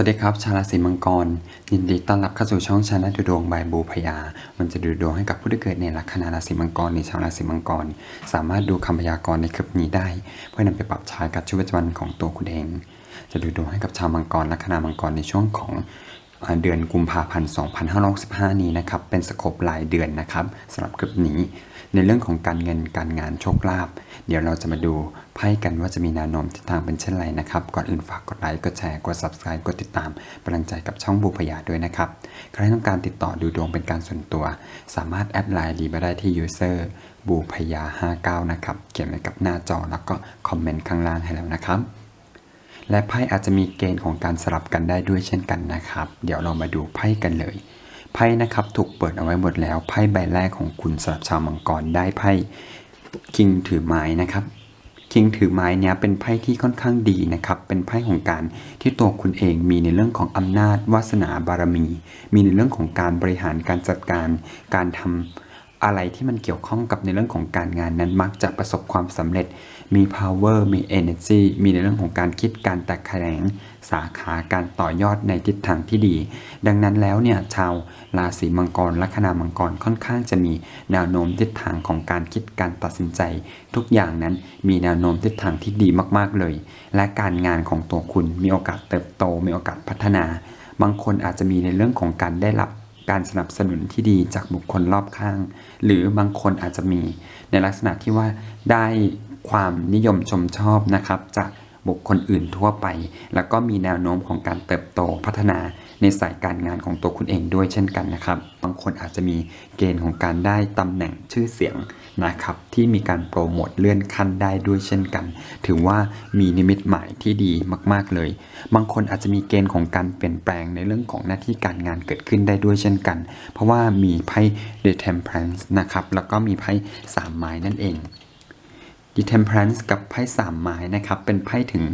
สวัสดีครับ ชาวราศีมังกร ยินดีต้อนรับเข้าสู่ช่องชาแนลดูดวงบายบูพยา มันจะดูดวงให้กับผู้ที่เกิดในลัคนาราศีมังกรในชาวราศีมังกร สามารถดูคำพยากรณ์ในคลิปนี้ได้ เพื่อนำไปปรับใช้กับชีวิตประจำวันของตัวคุณเอง จะดูดวงให้กับชาวมังกรลัคนามังกรในช่วงของเดือนกุมภาพันธ์2565 นี้นะครับเป็นสโคปรายเดือนนะครับสำหรับคลิปนี้ ในเรื่องของการเงินการงานโชคลาภ เดี๋ยวเราจะมาดูไพ่กันว่าจะมีแนวโน้มทิศทางเป็นเช่นไรนะครับ ก่อนอื่นฝากกดไลค์ กดแชร์ กด subscribe กดติดตามกำลังใจกับช่องบูพยาด้วยนะครับ ใครต้องการติดต่อดูดวงเป็นการส่วนตัว สามารถแอดไลน์ดีมาได้ที่ user บูพยา59 นะครับ เขียนไว้กับหน้าจอแล้วก็คอมเมนต์ข้างล่างให้แล้วนะครับ และไพ่อาจจะมีเกณฑ์ของการสลับกันได้ด้วยเช่นกันนะครับ เดี๋ยวเรามาดูไพ่กันเลยไพ่นะครับถูกเปิดเอาไว้หมดแล้วไพ่ใบแรกของคุณสำหรับชาวมังกรได้ไพ่ คิงถือไม้นะครับคิงถือไม้เนี้ยเป็นไพ่ที่ค่อนข้างดีนะครับ เป็นไพ่ของการที่ตัวคุณเองมีในเรื่องของอำนาจวาสนาบารมี มีในเรื่องของการบริหารการจัดการ การทำอะไรที่มันเกี่ยวข้องกับในเรื่องของการงานนั้นมักจะประสบความสำเร็จ มี power มี energy มีในเรื่องของการคิดการแตกแขนงสาขาการต่อยอดในทิศทางที่ดี ดังนั้นแล้วเนี่ยชาวราศีมังกรลัคนามังกรค่อนข้างจะมีแนวโน้มทิศทางของการคิดการตัดสินใจ ทุกอย่างนั้นมีแนวโน้มทิศทางที่ดีมากๆเลย และการงานของตัวคุณมีโอกาสเติบโต มีโอกาสพัฒนา บางคนอาจจะมีในเรื่องของการได้รับการสนับสนุนที่ดีจากบุคคลรอบข้าง หรือบางคนอาจจะมีในลักษณะที่ว่าได้ ความนิยมชมชอบนะครับจากบุคคลอื่นทั่วไป แล้วก็มีแนวโน้มของการเติบโตพัฒนาในสายการงานของตัวคุณเองด้วยเช่นกันนะครับ บางคนอาจจะมีเกณฑ์ของการได้ตำแหน่งชื่อเสียงนะครับ ที่มีการโปรโมทเลื่อนขั้นได้ด้วยเช่นกัน ถือว่ามีนิมิตหมายที่ดีมาก ๆเลย บางคนอาจจะมีเกณฑ์ของการเปลี่ยนแปลงในเรื่องของหน้าที่การงานเกิดขึ้นได้ด้วยเช่นกัน เพราะว่ามีไพ่ The Temperance นะครับแล้วก็มีไพ่สามไม้นั่นเอง The Temperance กับไพ่สามไม้นะครับ เป็นไพ่ถึง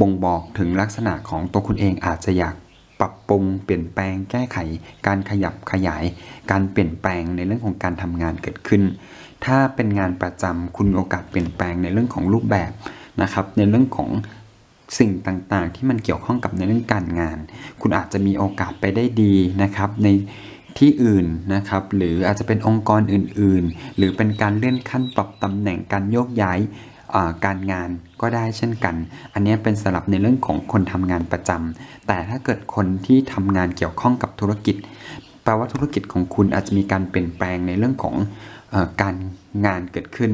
บ่งบอกถึงลักษณะของตัวคุณเองอาจจะอยากปรับปรุงเปลี่ยนแปลงแก้ไข การขยับขยาย การเปลี่ยนแปลงในเรื่องของการทำงานเกิดขึ้น ถ้าเป็นงานประจำคุณมีโอกาสเปลี่ยนแปลงในเรื่องของรูปแบบนะครับในเรื่องของสิ่งต่างๆ ที่มันเกี่ยวข้องกับในเรื่องการงาน คุณอาจจะมีโอกาสไปได้ดีนะครับใน ที่อื่นนะครับ หรืออาจจะเป็นองค์กรอื่น ๆ หรือเป็นการเลื่อนขั้นปรับตำแหน่งการโยกย้ายการงานก็ได้เช่นกัน อันนี้เป็นสำหรับในเรื่องของคนทำงานประจำ แต่ถ้าเกิดคนที่ทำงานเกี่ยวข้องกับธุรกิจ แปลว่าธุรกิจของคุณอาจจะมีการเปลี่ยนแปลงในเรื่องของอการงานเกิดขึ้น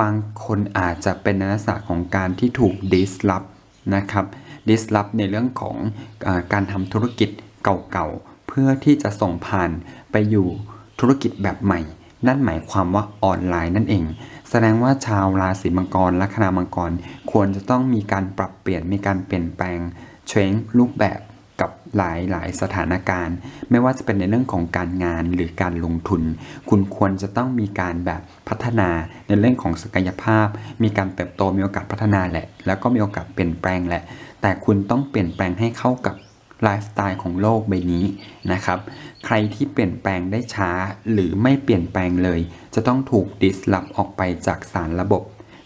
บางคนอาจจะเป็นนลักษณะของการที่ถูก disrupt นะครับ disrupt ในเรื่องของอการทำธุรกิจเก่าๆ พื่อที่จะส่งผ่านไปอยู่ธุรกิจแบบใหม่ นั่นหมายความว่าออนไลน์นั่นเอง แสดงว่าชาวราศีมังกรแลัคนามังกร ควรจะต้องมีการปรับเปลี่ยนมีการเปลี่ยนแปลงเชงรูปแบบกับหลายหลายสถานการณ์ ไม่ว่าจะเป็นในเรื่องของการงานหรือการลงทุน คุณควรจะต้องมีการแบบพัฒนาในเรื่องของศักยภาพ มีการเติบโตมีโอกาสพัฒนาแหละ แล้วก็มีโอกาสเปลี่ยนแปลงแหละ แต่คุณต้องเปลี่ยนแปลงให้เข้ากับ ไลฟ์สไตล์ของโลกใบนี้นะครับ ใครที่เปลี่ยนแปลงได้ช้าหรือไม่เปลี่ยนแปลงเลย จะต้องถูกดิสลอฟออกไปจากสารระบบ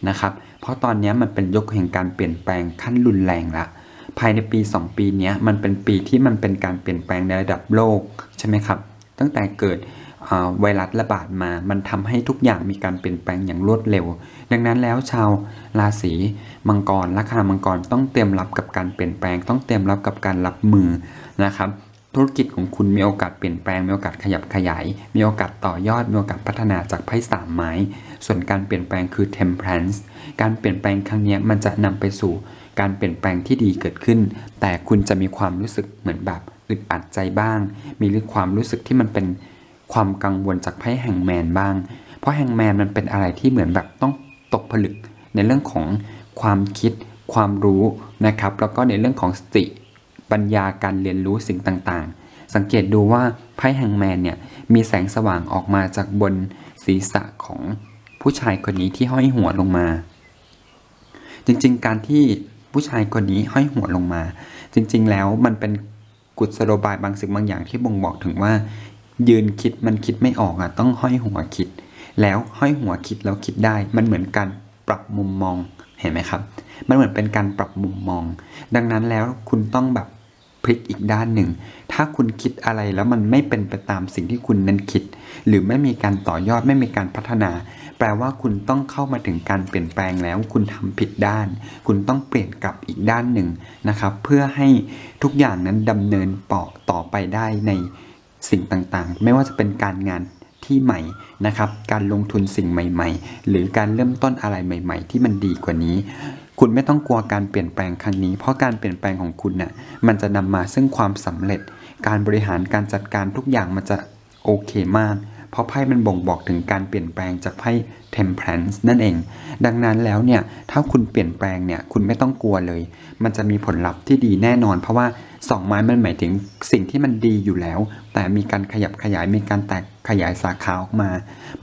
นะครับ เพราะตอนนี้มันเป็นยกแห่งการเปลี่ยนแปลงขั้นรุนแรงละภายในปี 2 ปีนี้มันเป็นปีที่มันเป็นการเปลี่ยนแปลงในระดับโลกใช่ไหมครับ ตั้งแต่เกิด ไวรัสระบาดมา มันทำให้ทุกอย่างมีการเปลี่ยนแปลงอย่างรวดเร็ว ดังนั้นแล้วชาวราศีมังกรลัคามังกรต้องเตรียมรับกับการเปลี่ยนแปลง ต้องเตรียมรับกับการรับมือนะครับธุรกิจของคุณมีโอกาสเปลี่ยนแปลง มีโอกาสขยับขยาย มีโอกาสต่อยอด มีโอกาสพัฒนาจากไพ่สามไม้ ส่วนการเปลี่ยนแปลงคือ temperance การเปลี่ยนแปลงครั้งนี้มันจะนำไปสู่การเปลี่ยนแปลงที่ดีเกิดขึ้น แต่คุณจะมีความรู้สึกเหมือนแบบอึดอัดใจบ้าง มีความรู้สึกที่มันเป็น ความกังวลจากไพ่แห่งแมนบ้าง เพราะแห่งแมนมันเป็นอะไรที่เหมือนแบบต้องตกผลึกในเรื่องของความคิด ความรู้นะครับ แล้วก็ในเรื่องของสติปัญญาการเรียนรู้สิ่งต่างๆ สังเกตดูว่าไพ่แฮงแมนเนี่ยมีแสงสว่างออกมาจากบนศีรษะของผู้ชายคนนี้ที่ห้อยหัวลงมา จริงๆ การที่ผู้ชายคนนี้ห้อยหัวลงมา จริงๆ แล้วมันเป็นกุศโลบายบางสิ่งบางอย่างที่บ่งบอกถึงว่า ยืนคิดมันคิดไม่ออกอะต้องห้อยหัวคิด แล้วห้อยหัวคิดแล้วคิดได้ มันเหมือนการปรับมุมมองเห็นไหมครับ มันเหมือนเป็นการปรับมุมมอง ดังนั้นแล้วคุณต้องแบบพลิกอีกด้านหนึ่ง ถ้าคุณคิดอะไรแล้วมันไม่เป็นไปตามสิ่งที่คุณนั้นคิด หรือไม่มีการต่อยอดไม่มีการพัฒนา แปลว่าคุณต้องเข้ามาถึงการเปลี่ยนแปลงแล้ว คุณทำผิดด้าน คุณต้องเปลี่ยนกลับอีกด้านหนึ่งนะครับ เพื่อให้ทุกอย่างนั้นดำเนินปอกต่อไปได้ใน สิ่งต่างๆ ไม่ว่าจะเป็นการงานที่ใหม่นะครับ การลงทุนสิ่งใหม่ ๆ หรือการเริ่มต้นอะไรใหม่ ๆ ที่มันดีกว่านี้ คุณไม่ต้องกลัวการเปลี่ยนแปลงครั้งนี้ เพราะการเปลี่ยนแปลงของคุณน่ะมันจะนำมาซึ่งความสำเร็จ การบริหารการจัดการทุกอย่างมันจะโอเคมาก เพราะไพ่มันบ่งบอกถึงการเปลี่ยนแปลงจากไพ่ temperance นั่นเอง ดังนั้นแล้วเนี่ยถ้าคุณเปลี่ยนแปลงเนี่ยคุณไม่ต้องกลัวเลย มันจะมีผลลัพธ์ที่ดีแน่นอน เพราะว่าสองไม้มันหมายถึงสิ่งที่มันดีอยู่แล้ว แต่มีการขยับขยายมีการแตกขยายสาขาออกมา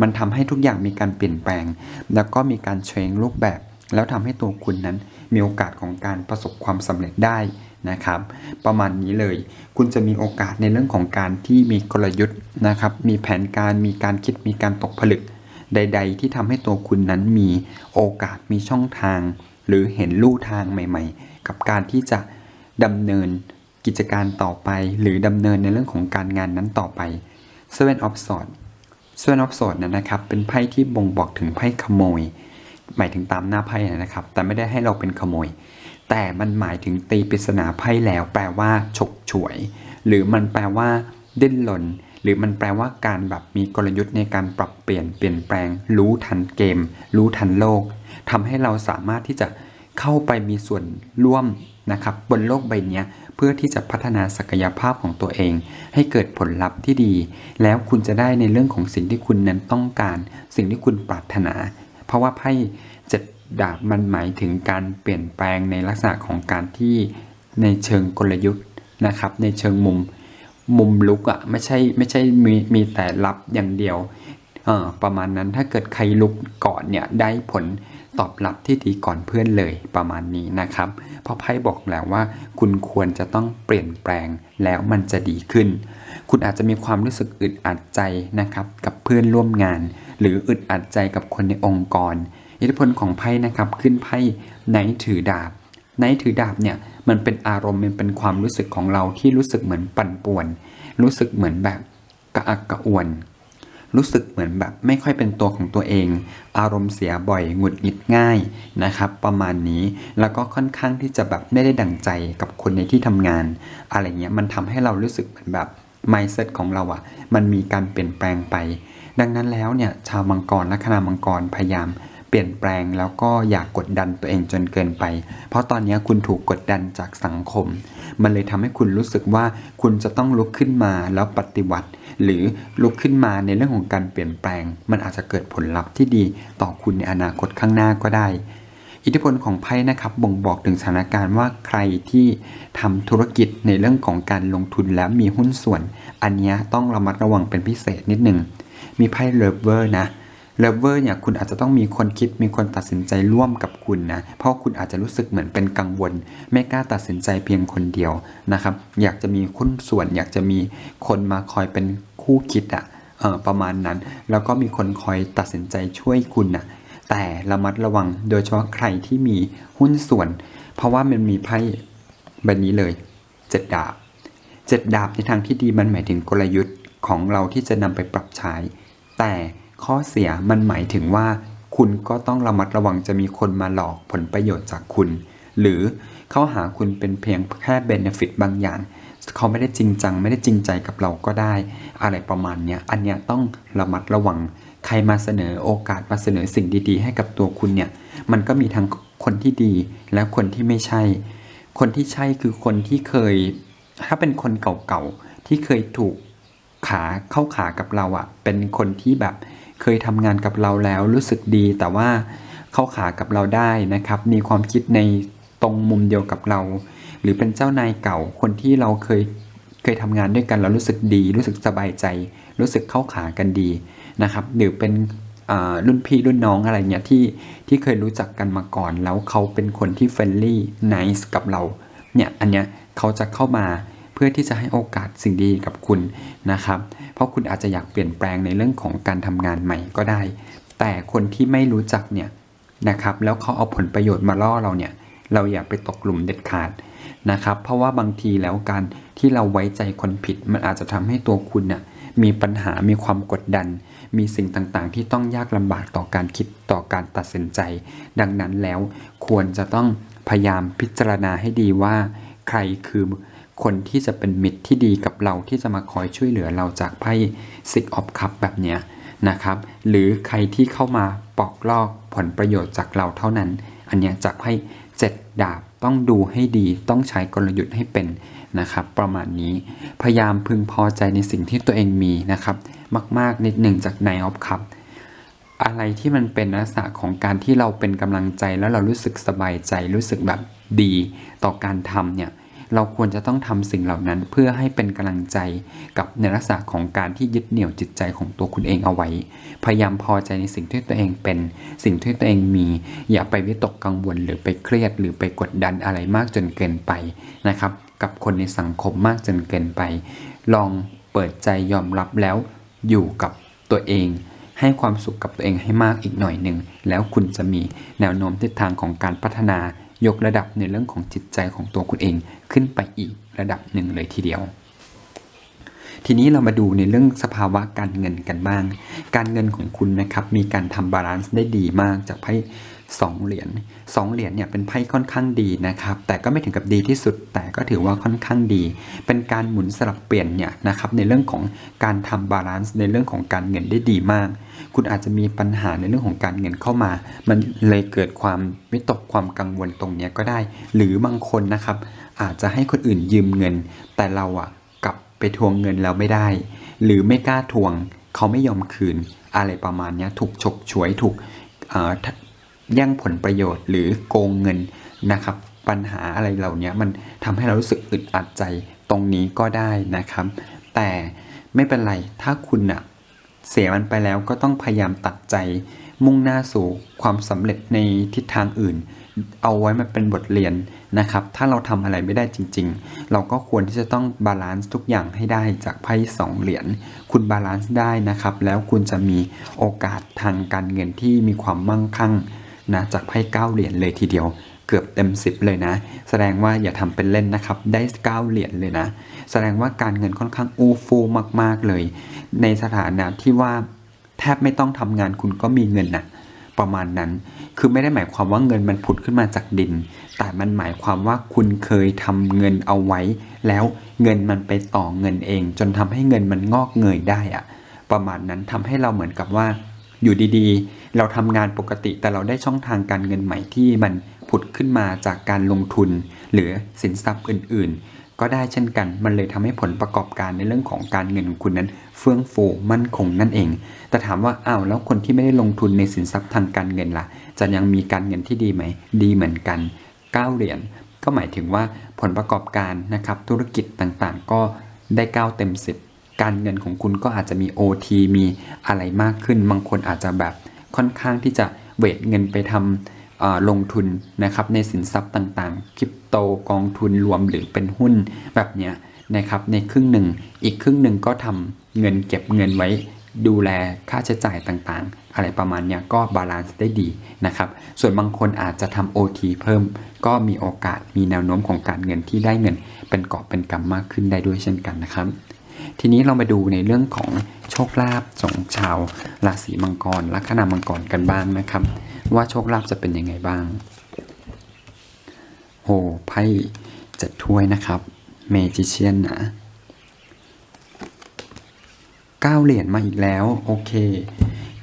มันทำให้ทุกอย่างมีการเปลี่ยนแปลง แล้วก็มีการเชงรูปแบบ แล้วทำให้ตัวคุณนั้นมีโอกาสของการประสบความสำเร็จได้ นะครับ ประมาณนี้เลย คุณจะมีโอกาสในเรื่องของการที่มีกลยุทธ์นะครับ มีแผนการมีการคิดมีการตกผลึก ใด ๆ ที่ทำให้ตัวคุณนั้นมีโอกาสมีช่องทาง หรือเห็นลู่ทางใหม่ ๆ กับการที่จะดำเนินกิจการต่อไป หรือดำเนินในเรื่องของการงานนั้นต่อไป Seven of Swords Seven of Swords นะนะครับ เป็นไพ่ที่บ่งบอกถึงไพ่ขโมย หมายถึงตามหน้าไพ่นะครับ แต่ไม่ได้ให้เราเป็นขโมย แต่มันหมายถึงตีปริศนาไพ่แล้ว แปลว่าฉกฉวย หรือมันแปลว่า ดิ้นรนหรือมันแปลว่าการแบบมีกลยุทธ์ในการปรับเปลี่ยนเปลี่ยนแปลง รู้ทันเกม รู้ทันโลกทำให้เราสามารถที่จะเข้าไปมีส่วนร่วมนะครับบนโลกใบนี้เพื่อที่จะพัฒนาศักยภาพของตัวเอง ให้เกิดผลลัพธ์ที่ดี แล้วคุณจะได้ในเรื่องของสิ่งที่คุณนั้นต้องการ สิ่งที่คุณปรารถนา เพราะว่าไพ่เจ็ด ดาบมันหมายถึงการเปลี่ยนแปลงในลักษณะของการที่ในเชิงกลยุทธ์นะครับ ในเชิงมุมมุมลุกอะ่ะไม่ใช่ไม่ใช่มีมีแต่รับอย่างเดียวเออประมาณนั้นถ้าเกิดใครลุกก่อนเนี่ยได้ผลตอบรับที่ดีก่อนเพื่อนเลยประมาณนี้นะครับ เพราะไพ่บอกแล้วว่า คุณควรจะต้องเปลี่ยนแปลงแล้วมันจะดีขึ้น คุณอาจจะมีความรู้สึกอึดอัดใจนะครับ กับเพื่อนร่วมงาน หรืออึดอัดใจกับคนในองค์กร อิทธิพลของไพ่นะครับขึ้นไพ่ไนท์ถือดาบไนท์ถือดาบเนี่ยมันเป็นอารมณ์มันเป็นความรู้สึกของเราที่รู้สึกเหมือนปั่นป่วน รู้สึกเหมือนแบบกระอักกระอ่วน รู้สึกเหมือนแบบไม่ค่อยเป็นตัวของตัวเอง อารมณ์เสียบ่อยหงุดหงิดง่ายนะครับ ประมาณนี้แล้วก็ค่อนข้างที่จะแบบไม่ได้ดั่งใจกับคนในที่ทำงาน อะไรเงี้ยมันทำให้เรารู้สึกเหมือนแบบ mindset ของเราอะ่ะมันมีการเปลี่ยนแปลงไป ดังนั้นแล้วเนี่ยชาวมังกรและคณะมังกรพยายาม เปลี่ยนแปลงแล้วก็อยากกดดันตัวเองจนเกินไป เพราะตอนนี้คุณถูกกดดันจากสังคม มันเลยทำให้คุณรู้สึกว่าคุณจะต้องลุกขึ้นมาแล้วปฏิวัติ หรือลุกขึ้นมาในเรื่องของการเปลี่ยนแปลง มันอาจจะเกิดผลลัพธ์ที่ดีต่อคุณในอนาคตข้างหน้าก็ได้อิทธิพลของไพ่นะครับบ่งบอกถึงสถานการณ์ว่าใครที่ทำธุรกิจในเรื่องของการลงทุนแล้วมีหุ้นส่วน อันนี้ต้องระมัดระวังเป็นพิเศษนิดหนึ่งมีไพ่เลเวอร์นะ เลเวอร์เนี่ยคุณอาจจะต้องมีคนคิดมีคนตัดสินใจร่วมกับคุณนะ เพราะคุณอาจจะรู้สึกเหมือนเป็นกังวล ไม่กล้าตัดสินใจเพียงคนเดียวนะครับ อยากจะมีหุ้นส่วน อยากจะมีคนมาคอยเป็นคู่คิดอะเออประมาณนั้น แล้วก็มีคนคอยตัดสินใจช่วยคุณนะแต่ระมัดระวังโดยเฉพาะใครที่มีหุ้นส่วน เพราะว่ามันมีไพ่ใบนี้เลยเจ็ดดาบเจ็ดดาบในทางที่ดีมันหมายถึงกลยุทธ์ของเราที่จะนำไปปรับใช้ แต่ ข้อเสียมันหมายถึงว่า คุณก็ต้องระมัดระวังจะมีคนมาหลอกผลประโยชน์จากคุณ หรือเขาหาคุณเป็นเพียงแค่เบนฟิตบางอย่าง เขาไม่ได้จริงจัง ไม่ได้จริงใจกับเราก็ได้ อะไรประมาณเนี้ยอันเนี้ยต้องระมัดระวัง ใครมาเสนอโอกาสมาเสนอสิ่งดีๆ ให้กับตัวคุณเนี่ย มันก็มีทั้งคนที่ดีและคนที่ไม่ใช่ คนที่ใช่คือคนที่เคย ถ้าเป็นคนเก่าๆที่เคยถูก ขาเข้าขากับเราอะ่ะ เป็นคนที่แบบเคยทำงานกับเราแล้วรู้สึกดี แต่ว่าเข้าขากับเราได้นะครับ มีความคิดในตรงมุมเดียวกับเรา หรือเป็นเจ้านายเก่าคนที่เราเคยเคยทำงานด้วยกันแล้วรู้สึกดี รู้สึกสบายใจ รู้สึกเข้าขากันดีนะครับ หรือเป็นรุ่นพี่รุ่นน้องอะไรเงี้ยที่ที่เคยรู้จักกันมาก่อน แล้วเขาเป็นคนที่เฟรนลี่นิสกับเราเนี่ยอันเนี้ยเขาจะเข้ามา เพื่อที่จะให้โอกาสสิ่งดีกับคุณนะครับ เพราะคุณอาจจะอยากเปลี่ยนแปลงในเรื่องของการทำงานใหม่ก็ได้ แต่คนที่ไม่รู้จักเนี่ยนะครับแล้วเขาเอาผลประโยชน์มาล่อเราเนี่ยเราอย่าไปตกหลุมเด็ดขาดนะครับ เพราะว่าบางทีแล้วการที่เราไว้ใจคนผิด มันอาจจะทำให้ตัวคุณน่ะมีปัญหามีความกดดัน มีสิ่งต่างๆ ที่ต้องยากลำบากต่อการคิดต่อการตัดสินใจ ดังนั้นแล้วควรจะต้องพยายามพิจารณาให้ดีว่า ใครคือ คนที่จะเป็นมิตรที่ดีกับเราที่จะมาคอยช่วยเหลือเราจากไพ่ซิกออฟคัพแบบเนี้ยนะครับ หรือใครที่เข้ามาปอกลอกผลประโยชน์จากเราเท่านั้น อันเนี้ยจากไพ่เจ็ดดาบต้องดูให้ดีต้องใช้กลยุทธ์ให้เป็นนะครับประมาณนี้พยายามพึงพอใจในสิ่งที่ตัวเองมีนะครับมาก ๆ นิดหนึ่งจากนายออฟคัพอะไรที่มันเป็นลักษณะของการที่เราเป็นกำลังใจแล้วเรารู้สึกสบายใจรู้สึกแบบดีต่อการทำเนี่ย เราควรจะต้องทำสิ่งเหล่านั้นเพื่อให้เป็นกำลังใจกับในลักษณะของการที่ยึดเหนี่ยวจิตใจของตัวคุณเองเอาไว้ พยายามพอใจในสิ่งที่ตัวเองเป็น สิ่งที่ตัวเองมี อย่าไปวิตกกังวลหรือไปเครียดหรือไปกดดันอะไรมากจนเกินไปนะครับ กับคนในสังคมมากจนเกินไป ลองเปิดใจยอมรับแล้วอยู่กับตัวเองให้ความสุขกับตัวเองให้มากอีกหน่อยหนึ่ง แล้วคุณจะมีแนวโน้มทิศทางของการพัฒนา ยกระดับในเรื่องของจิตใจของตัวคุณเองขึ้นไปอีกระดับหนึ่งเลยทีเดียว ทีนี้เรามาดูในเรื่องสภาวะการเงินกันบ้าง การเงินของคุณนะครับมีการทำบาลานซ์ได้ดีมากจากไพ่ สองเหรียญสองเหรียญเนี่ยเป็นไพ่ค่อนข้างดีนะครับ แต่ก็ไม่ถึงกับดีที่สุด แต่ก็ถือว่าค่อนข้างดี เป็นการหมุนสลับเปลี่ยนเนี่ยนะครับในเรื่องของการทำบาลานซ์ในเรื่องของการเงินได้ดีมาก คุณอาจจะมีปัญหาในเรื่องของการเงินเข้ามา มันเลยเกิดความวิตกความกังวลตรงนี้ก็ได้ หรือบางคนนะครับอาจจะให้คนอื่นยืมเงิน แต่เราอะกลับไปทวงเงินเราไม่ได้ หรือไม่กล้าทวง เขาไม่ยอมคืน อะไรประมาณนี้ถูกฉกฉวยถูก แย่งผลประโยชน์หรือโกงเงินนะครับ ปัญหาอะไรเหล่านี้มันทำให้เรารู้สึกอึดอัดใจตรงนี้ก็ได้นะครับ แต่ไม่เป็นไรถ้าคุณอะเสียมันไปแล้วก็ต้องพยายามตัดใจ มุ่งหน้าสู่ความสำเร็จในทิศทางอื่น เอาไว้มาเป็นบทเรียนนะครับ ถ้าเราทำอะไรไม่ได้จริง ๆ เราก็ควรที่จะต้องบาลานซ์ทุกอย่างให้ได้จากไพ่สองเหรียญคุณบาลานซ์ได้นะครับ แล้วคุณจะมีโอกาสทางการเงินที่มีความมั่งคั่ง นะจากไพ่เก้าเหรียญเลยทีเดียวเกือบเต็ม 10 เลยนะ แสดงว่าอย่าทำเป็นเล่นนะครับ ได้ 9 เหรียญเลยนะ แสดงว่าการเงินค่อนข้างอู้ฟู่มาก ๆ เลย ในสถานะที่ว่าแทบไม่ต้องทำงานคุณก็มีเงินนะประมาณนั้น คือไม่ได้หมายความว่าเงินมันผุดขึ้นมาจากดิน แต่มันหมายความว่าคุณเคยทำเงินเอาไว้ แล้วเงินมันไปต่อเงินเอง จนทำให้เงินมันงอกเงยได้อะประมาณนั้นทำให้เราเหมือนกับว่า อยู่ดีๆ เราทำงานปกติแต่เราได้ช่องทางการเงินใหม่ที่มันผุดขึ้นมาจากการลงทุน หรือสินทรัพย์อื่นๆ ก็ได้เช่นกัน มันเลยทำให้ผลประกอบการในเรื่องของการเงินของคุณนั้น เฟื่องฟูมั่นคงนั่นเอง แต่ถามว่าอ้าวแล้วคนที่ไม่ได้ลงทุนในสินทรัพย์ทางการเงินล่ะ จะยังมีการเงินที่ดีไหม ดีเหมือนกัน9เหรียญก็หมายถึงว่าผลประกอบการนะครับธุรกิจต่างๆ ก็ได้9เต็ม 10 การเงินของคุณก็อาจจะมี OT มีอะไรมากขึ้น บางคนอาจจะแบบ ค่อนข้างที่จะเวทเงินไปทำลงทุนนะครับในสินทรัพย์ต่างๆ คริปโตกองทุนรวมหรือเป็นหุ้นแบบเนี้ยนะครับในครึ่งหนึ่งอีกครึ่งหนึ่งก็ทำเงินเก็บเงินไว้ดูแลค่าใช้จ่ายต่างๆ อะไรประมาณเนี้ยก็บาลานซ์ได้ดีนะครับ ส่วนบางคนอาจจะทำ OT เพิ่ม ก็มีโอกาสมีแนวโน้มของการเงินที่ได้เงินเป็นกอบเป็นกำมากขึ้นได้ด้วยเช่นกันนะครับ ทีนี้เรามาดูในเรื่องของโชคลาภของชาวราศีมังกรลัคนามังกรกันบ้างนะครับ ว่าโชคลาภจะเป็นยังไงบ้างโหไพ่จ็ดถ้วยนะครับเมจิเชียนนะก้าเหรียญมาอีกแล้วโอเค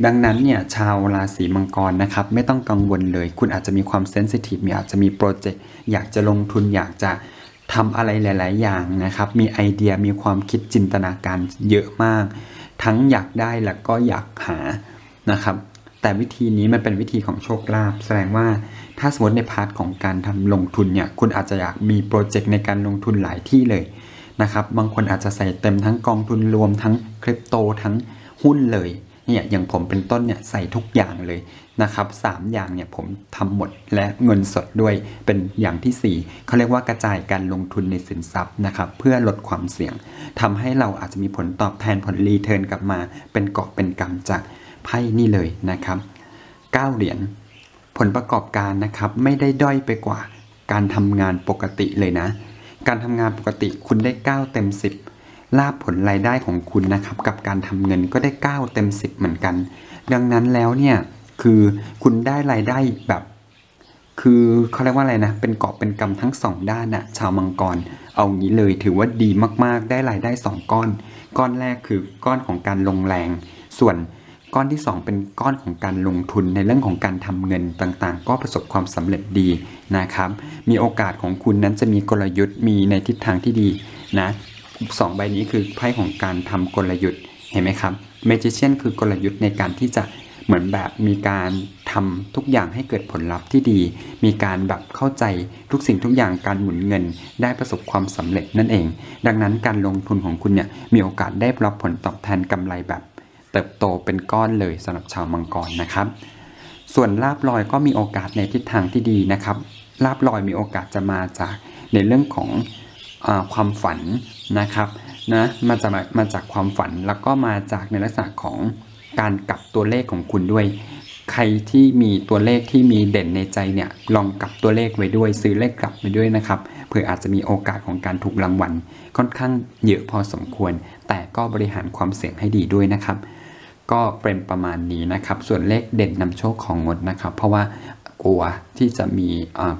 ดังนั้นเนี่ยชาวราศีมังกรนะครับ ไม่ต้องกังวลเลย คุณอาจจะมีความเซนซิทีฟมีอาจจะมีโปรเจกต์อยากจะลงทุนอยากจะ ทำอะไรหลาย ๆ อย่างนะครับ มีไอเดียมีความคิดจินตนาการเยอะมาก ทั้งอยากได้แล้วก็อยากหานะครับ แต่วิธีนี้มันเป็นวิธีของโชคลาภแสดงว่าถ้าสมมติในพาร์ทของการทำลงทุนเนี่ยคุณอาจจะอยากมีโปรเจกต์ในการลงทุนหลายที่เลยนะครับบางคนอาจจะใส่เต็มทั้งกองทุนรวมทั้งคริปโตทั้งหุ้นเลยเนี่ยอย่างผมเป็นต้นเนี่ยใส่ทุกอย่างเลย นะครับสามอย่างเนี่ยผมทำหมดและเงินสดด้วยเป็นอย่างที่สี่เขาเรียกว่ากระจายการลงทุนในสินทรัพย์นะครับเพื่อลดความเสี่ยงทำให้เราอาจจะมีผลตอบแทนผลรีเทิร์นกลับมา เป็นเกาะเป็นกำจากไพ่นี่เลยนะครับ9เหรียญผลประกอบการนะครับไม่ได้ด้อยไปกว่าการทำงานปกติเลยนะ การทำงานปกติคุณได้ 9 เต็ม 10 ลาบผลรายได้ของคุณนะครับ กับการทำเงินก็ได้ 9 เต็ม 10 เหมือนกัน ดังนั้นแล้วเนี่ย คือคุณได้รายได้แบบ คือเขาเรียกว่าอะไรนะ เป็นเกาะเป็นกำทั้งสองด้านน่ะชาวมังกร เอางี้เลยถือว่าดีมากๆ ได้รายได้สองก้อน ก้อนแรกคือก้อนของการลงแรง ส่วนก้อนที่สองเป็นก้อนของการลงทุนในเรื่องของการทำเงินต่างๆ ก็ประสบความสำเร็จดีนะครับ มีโอกาสของคุณนั้นจะมีกลยุทธ์มีในทิศทางที่ดีนะสองใบนี้คือไพ่ของการทำกลยุทธ์เห็นไหมครับเมจิเชียนคือกลยุทธ์ในการที่จะ เหมือนแบบมีการทำทุกอย่างให้เกิดผลลัพธ์ที่ดี มีการแบบเข้าใจทุกสิ่งทุกอย่างการหมุนเงิน ได้ประสบความสำเร็จนั่นเอง ดังนั้นการลงทุนของคุณเนี่ยมีโอกาสได้รับผลตอบแทนกำไรแบบ เติบโตเป็นก้อนเลยสำหรับชาวมังกรนะครับ ส่วนลาบลอยก็มีโอกาสในทิศทางที่ดีนะครับลาบลอยมีโอกาสจะมาจากในเรื่องของอความฝันนะครับนะมาจากมาจากความฝันแล้วก็มาจากในลักษณะของ การกลับตัวเลขของคุณด้วย ใครที่มีตัวเลขที่มีเด่นในใจเนี่ยลองกลับตัวเลขไว้ด้วย ซื้อเลขกลับไปด้วยนะครับเผื่ออาจจะมีโอกาสของการถูกรางวัลค่อนข้างเยอะพอสมควร แต่ก็บริหารความเสี่ยงให้ดีด้วยนะครับ ก็เป็นประมาณนี้นะครับ ส่วนเลขเด่นนำโชคของงดนะครับ เพราะว่ากลัวที่จะมี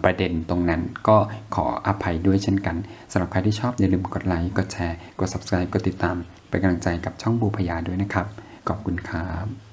ประเด็นตรงนั้น ก็ขออภัยด้วยเช่นกันสำหรับใครที่ชอบอย่าลืมกดไลค์กดแชร์ กด subscribe กดติดตามเป็นกำลังใจกับช่องบูพยาด้วยนะครับ ขอบคุณครับ